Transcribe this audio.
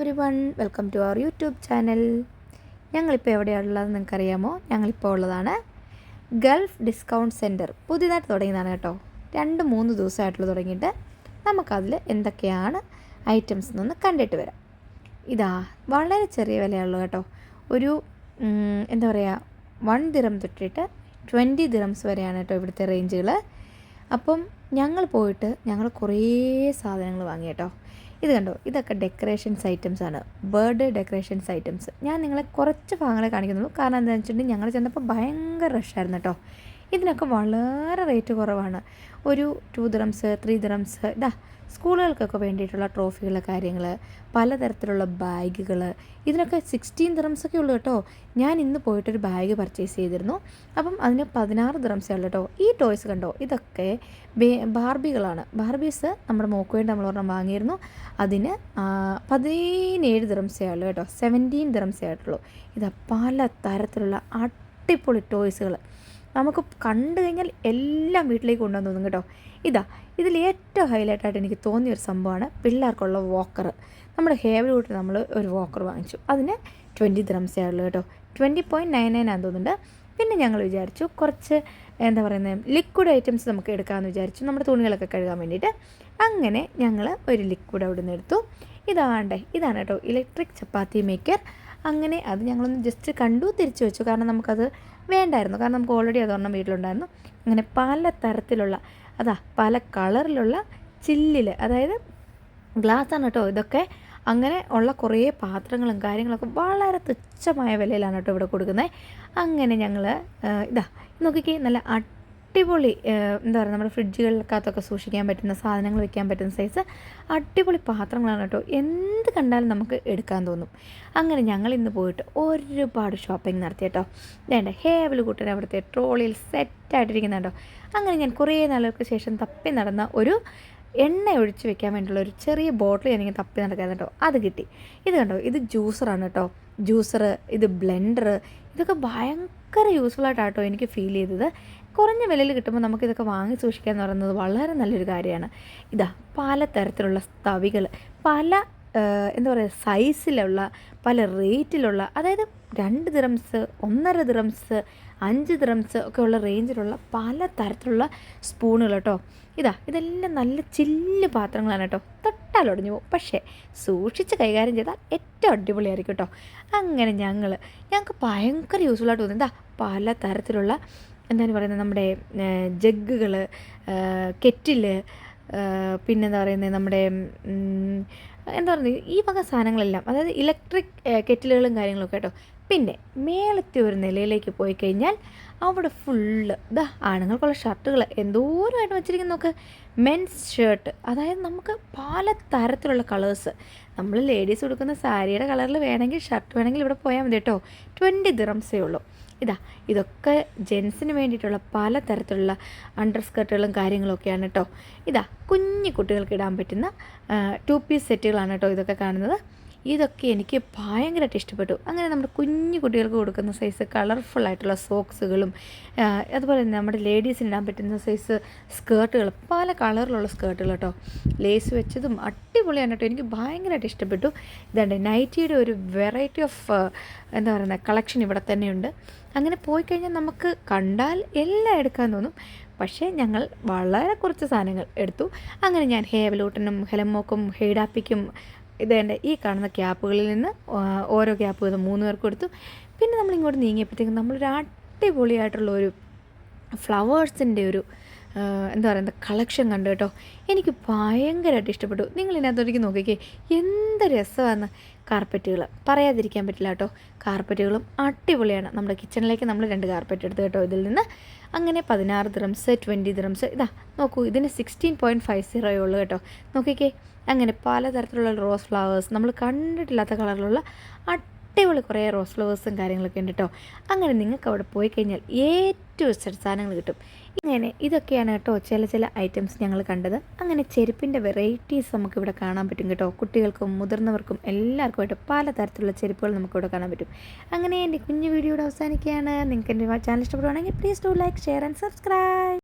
Every one welcome to our YouTube channel ഞങ്ങളിപ്പോൾ എവിടെയാണുള്ളത് നിങ്ങൾക്കറിയാമോ? ഞങ്ങളിപ്പോൾ ഉള്ളതാണ് ഗൾഫ് ഡിസ്കൗണ്ട് സെന്റർ പുതിയതായിട്ട് തുടങ്ങിയതാണ് കേട്ടോ. രണ്ട് മൂന്ന് ദിവസമായിട്ടുള്ള തുടങ്ങിയിട്ട് നമുക്കതിൽ എന്തൊക്കെയാണ് ഐറ്റംസ് എന്നൊന്ന് കണ്ടിട്ട് വരാം. ഇതാ വളരെ ചെറിയ വിലയുള്ളൂ കേട്ടോ. ഒരു എന്താ പറയുക വൺ ദിറം തൊട്ടിട്ട് ട്വന്റി ദിറംസ് വരെയാണ് കേട്ടോ ഇവിടുത്തെ റേഞ്ചുകൾ അപ്പം ഞങ്ങൾ പോയിട്ട് ഞങ്ങൾ കുറേ സാധനങ്ങൾ വാങ്ങി കേട്ടോ. ഇത് കണ്ടോ? ഇതൊക്കെ ഡെക്കറേഷൻസ് ഐറ്റംസ് ആണ്. ബർത്ത്ഡേ ഡെക്കറേഷൻസ് ഐറ്റംസ് ഞാൻ നിങ്ങളെ കുറച്ച് ഭാഗങ്ങളെ കാണിക്കുന്നുള്ളൂ. കാരണം എന്താണെന്ന് വെച്ചിട്ടുണ്ടെങ്കിൽ ഞങ്ങൾ ചെന്നപ്പോൾ ഭയങ്കര റഷായിരുന്നു കേട്ടോ. ഇതിനൊക്കെ വളരെ റേറ്റ് കുറവാണ്. ഒരു ടു ദ്രംസ് ത്രീ ദ്രംസ് ഇതാ സ്കൂളുകൾക്കൊക്കെ വേണ്ടിയിട്ടുള്ള ട്രോഫികൾ കാര്യങ്ങൾ പലതരത്തിലുള്ള ബാഗുകൾ ഇതിനൊക്കെ സിക്സ്റ്റീൻ ഒക്കെ ഉള്ളൂ കേട്ടോ. ഞാൻ ഇന്ന് പോയിട്ടൊരു ബാഗ് പർച്ചേസ് ചെയ്തിരുന്നു. അപ്പം അതിന് പതിനാറ് ദ്രംസേ ഉള്ളൂ കേട്ടോ. ഈ ടോയ്സ് കണ്ടോ? ഇതൊക്കെ ബാർബികളാണ്. ബാർബീസ് നമ്മുടെ മോക്ക് വേണ്ടി നമ്മൾ ഒരെണ്ണം വാങ്ങിയിരുന്നു. അതിന് പതിനേഴ് ദ്രംസേ ഉള്ളൂ കേട്ടോ. സെവന്റീൻ ദ്രംസേ ആയിട്ടുള്ളൂ. ഇത് പല തരത്തിലുള്ള അടിപൊളി ടോയ്സുകൾ നമുക്ക് കണ്ടു കഴിഞ്ഞാൽ എല്ലാം വീട്ടിലേക്ക് കൊണ്ടുവന്ന് തോന്നും കേട്ടോ. ഇതാ ഇതിൽ ഏറ്റവും ഹൈലൈറ്റ് ആയിട്ട് എനിക്ക് തോന്നിയ ഒരു സംഭവമാണ് പിള്ളേർക്കുള്ള വോക്കർ നമ്മുടെ ഹേവൽ കൂട്ടി നമ്മൾ ഒരു വോക്കർ വാങ്ങിച്ചു. അതിന് ട്വന്റി ദ്രംസേ ഉള്ളൂ കേട്ടോ. ട്വന്റി പോയിന്റ് നയൻ നയൻ ആണെന്ന് തോന്നുന്നുണ്ട്. പിന്നെ ഞങ്ങൾ വിചാരിച്ചു കുറച്ച് എന്താ പറയുന്നത് ലിക്വിഡ് ഐറ്റംസ് നമുക്ക് എടുക്കാമെന്ന് വിചാരിച്ചു. നമ്മുടെ തുണികളൊക്കെ കഴുകാൻ വേണ്ടിയിട്ട്. അങ്ങനെ ഞങ്ങൾ ഒരു ലിക്വിഡ് അവിടെ നിന്ന് എടുത്തു ഇതാണ്ട് ഇതാണ് കേട്ടോ ഇലക്ട്രിക് ചപ്പാത്തി മേക്കർ അങ്ങനെ അത് ഞങ്ങളൊന്ന് ജസ്റ്റ് കണ്ടു തിരിച്ചു വെച്ചു. കാരണം നമുക്കത് വേണ്ടായിരുന്നു. കാരണം നമുക്ക് ഓൾറെഡി അതൊരെണ്ണം വീട്ടിലുണ്ടായിരുന്നു. അങ്ങനെ പല തരത്തിലുള്ള അതാ പല കളറിലുള്ള ചില്ലിൽ അതായത് ഗ്ലാസ് ആണ് കേട്ടോ ഇതൊക്കെ. അങ്ങനെ ഉള്ള കുറേ പാത്രങ്ങളും കാര്യങ്ങളൊക്കെ വളരെ തുച്ഛമായ വിലയിലാണ് കേട്ടോ ഇവിടെ കൊടുക്കുന്നത്. അങ്ങനെ ഞങ്ങൾ ഇതാ നോക്കിക്കേ നല്ല അടിപൊളി എന്താ പറയുക നമ്മുടെ ഫ്രിഡ്ജുകൾക്കകത്തൊക്കെ സൂക്ഷിക്കാൻ പറ്റുന്ന സാധനങ്ങൾ വെക്കാൻ പറ്റുന്ന സൈസ് അടിപൊളി പാത്രങ്ങളാണ് കേട്ടോ. എന്ത് കണ്ടാലും നമുക്ക് എടുക്കാൻ തോന്നും. അങ്ങനെ ഞങ്ങൾ ഇന്ന് പോയിട്ട് ഒരുപാട് ഷോപ്പിംഗ് നടത്തി കേട്ടോ. വേണ്ട ഹേവൽ കൂട്ടൻ അവിടുത്തെ ട്രോളിയിൽ സെറ്റായിട്ടിരിക്കുന്നുണ്ടോ അങ്ങനെ ഞാൻ കുറേ നാളുകൾക്ക് ശേഷം തപ്പി നടന്ന ഒരു എണ്ണ ഒഴിച്ച് വെക്കാൻ വേണ്ടിയുള്ള ഒരു ചെറിയ ബോട്ടിൽ ഞാനിങ്ങനെ തപ്പി നടക്കാൻ കേട്ടോ. അത് കിട്ടി. ഇത് കണ്ടോ ഇത് ജ്യൂസറാണ് കേട്ടോ. ജ്യൂസർ ഇത് ബ്ലെൻഡർ ഇതൊക്കെ ഭയങ്കര യൂസ്ഫുൾ ആയിട്ടാട്ടോ എനിക്ക് ഫീൽ ചെയ്തത്. കുറഞ്ഞ വിലയിൽ കിട്ടുമ്പോൾ നമുക്ക് ഇതൊക്കെ വാങ്ങി സൂക്ഷിക്കുക എന്ന് പറയുന്നത് വളരെ നല്ലൊരു കാര്യമാണ്. ഇതാ പല തരത്തിലുള്ള തവികൾ പല എന്താ പറയുക സൈസിലുള്ള പല റേറ്റിലുള്ള അതായത് രണ്ട് ദ്രംസ് ഒന്നര ദ്രംസ് അഞ്ച് ദ്രംസ് ഒക്കെ ഉള്ള റേഞ്ചിലുള്ള പല തരത്തിലുള്ള സ്പൂണുകൾ കേട്ടോ. ഇതാ ഇതെല്ലാം നല്ല ചില്ല് പാത്രങ്ങളാണ് കേട്ടോ. തൊട്ടാൽ ഒടിഞ്ഞു പോകും. പക്ഷേ സൂക്ഷിച്ച് കൈകാര്യം ചെയ്താൽ ഏറ്റവും അടിപൊളിയായിരിക്കും കേട്ടോ. അങ്ങനെ ഞങ്ങൾ ഞങ്ങൾക്ക് ഭയങ്കര യൂസ്ഫുൾ ആയിട്ട് തോന്നി. ഇതാ പല തരത്തിലുള്ള എന്താണ് പറയുന്നത് നമ്മുടെ ജഗ്ഗുകൾ കെറ്റിൽ പിന്നെന്താ പറയുന്നത് നമ്മുടെ എന്താ പറയുന്നത് ഈ വക സാധനങ്ങളെല്ലാം അതായത് ഇലക്ട്രിക് കെറ്റിലുകളും കാര്യങ്ങളൊക്കെ കേട്ടോ. പിന്നെ മേളത്തെ ഒരു നിലയിലേക്ക് പോയി കഴിഞ്ഞാൽ അവിടെ ഫുള്ള് ഇതാ ആണുങ്ങൾക്കുള്ള ഷർട്ടുകൾ എന്തോരമായിട്ട് വെച്ചിരിക്കുന്ന നോക്ക്. മെൻസ് ഷർട്ട് അതായത് നമുക്ക് പല തരത്തിലുള്ള കളേഴ്സ് നമ്മൾ ലേഡീസ് കൊടുക്കുന്ന സാരിയുടെ കളറിൽ വേണമെങ്കിൽ ഷർട്ട് വേണമെങ്കിൽ ഇവിടെ പോയാൽ മതി കേട്ടോ. ട്വന്റി ദിറംസേ ഉള്ളൂ. ഇതാ ഇതൊക്കെ ജെൻസിന് വേണ്ടിയിട്ടുള്ള പല തരത്തിലുള്ള അണ്ടർ സ്കർട്ടുകളും കാര്യങ്ങളൊക്കെയാണ് കേട്ടോ ഇതാ കുഞ്ഞു കുട്ടികൾക്ക് ഇടാൻ പറ്റുന്ന ടു പീസ് സെറ്റുകളാണ് കേട്ടോ ഇതൊക്കെ കാണുന്നത്. ഇതൊക്കെ എനിക്ക് ഭയങ്കരമായിട്ട് ഇഷ്ടപ്പെട്ടു. അങ്ങനെ നമ്മുടെ കുഞ്ഞു കുട്ടികൾക്ക് കൊടുക്കുന്ന സൈസ് കളർഫുൾ ആയിട്ടുള്ള സോക്സുകളും അതുപോലെ തന്നെ നമ്മുടെ ലേഡീസിന് ഇടാൻ പറ്റുന്ന സൈസ് സ്കേർട്ടുകൾ പല കളറിലുള്ള സ്കേർട്ടുകൾ കേട്ടോ. ലേസ് വെച്ചതും അടിപൊളിയാണ് കേട്ടോ. എനിക്ക് ഭയങ്കരമായിട്ട് ഇഷ്ടപ്പെട്ടു. ഇതാണ്ട് നൈറ്റിയുടെ ഒരു വെറൈറ്റി ഓഫ് എന്താ പറയുന്നത് കളക്ഷൻ ഇവിടെ തന്നെയുണ്ട്. അങ്ങനെ പോയി കഴിഞ്ഞാൽ നമുക്ക് കണ്ടാൽ എല്ലാം എടുക്കാൻ തോന്നും. പക്ഷേ ഞങ്ങൾ വളരെ കുറച്ച് സാധനങ്ങൾ എടുത്തു. അങ്ങനെ ഞാൻ ഹേവലൂട്ടനും ഹെലമോക്കും ഹെയ്ഡാപ്പിക്കും ഇതേണ്ട ഈ കാണുന്ന ക്യാപ്പുകളിൽ നിന്ന് ഓരോ ക്യാപ്പ് വീതം മൂന്ന് പേർക്ക് കൊടുത്തു. പിന്നെ നമ്മൾ ഇങ്ങോട്ട് നീങ്ങിയപ്പോഴത്തേക്കും നമ്മളൊരു അടിപൊളിയായിട്ടുള്ള ഒരു ഫ്ലവേഴ്സിന്റെ ഒരു എന്താ പറയുക കളക്ഷൻ കണ്ടു കേട്ടോ. എനിക്ക് ഭയങ്കരമായിട്ട് ഇഷ്ടപ്പെട്ടു. നിങ്ങൾ ഇതിനകത്തോട്ടേക്ക് നോക്കിക്കേ എന്ത് രസമാണ് കാർപ്പറ്റുകൾ പറയാതിരിക്കാൻ പറ്റില്ല കേട്ടോ. കാർപ്പറ്റുകളും അടിപൊളിയാണ്. നമ്മുടെ കിച്ചണിലേക്ക് നമ്മൾ രണ്ട് കാർപ്പറ്റ് എടുത്തു കേട്ടോ ഇതിൽ നിന്ന്. അങ്ങനെ പതിനാറ് ദ്രംസ് ട്വന്റി ദ്രംസ് ഇതാ നോക്കൂ ഇതിന് സിക്സ്റ്റീൻ പോയിന്റ് ഫൈവ് സീറോയേ ഉള്ളൂ കേട്ടോ. നോക്കിക്കേ അങ്ങനെ പലതരത്തിലുള്ള റോസ് ഫ്ലവേഴ്സ് നമ്മൾ കണ്ടിട്ടില്ലാത്ത കളറിലുള്ള അടിപൊളി കുറേ റോസ് ഫ്ലവേഴ്സും കാര്യങ്ങളൊക്കെ ഉണ്ട് കേട്ടോ. അങ്ങനെ നിങ്ങൾക്ക് അവിടെ പോയി കഴിഞ്ഞാൽ ഏറ്റവും ഇഷ്ട സാധനങ്ങൾ കിട്ടും. ഇങ്ങനെ ഇതൊക്കെയാണ് കേട്ടോ ചില ചില ഐറ്റംസ് ഞങ്ങൾ കണ്ടത്. അങ്ങനെ ചെരുപ്പിന്റെ വെറൈറ്റീസ് നമുക്കിവിടെ കാണാൻ പറ്റും കേട്ടോ. കുട്ടികൾക്കും മുതിർന്നവർക്കും എല്ലാവർക്കുമായിട്ട് പല തരത്തിലുള്ള ചെരുപ്പുകൾ നമുക്കിവിടെ കാണാൻ പറ്റും. അങ്ങനെ എന്റെ കുഞ്ഞു വീഡിയോയുടെ അവസാനിക്കുകയാണ്. നിങ്ങൾക്ക് എന്റെ ചാനൽ ഇഷ്ടപ്പെടുവാണെങ്കിൽ please do like share and subscribe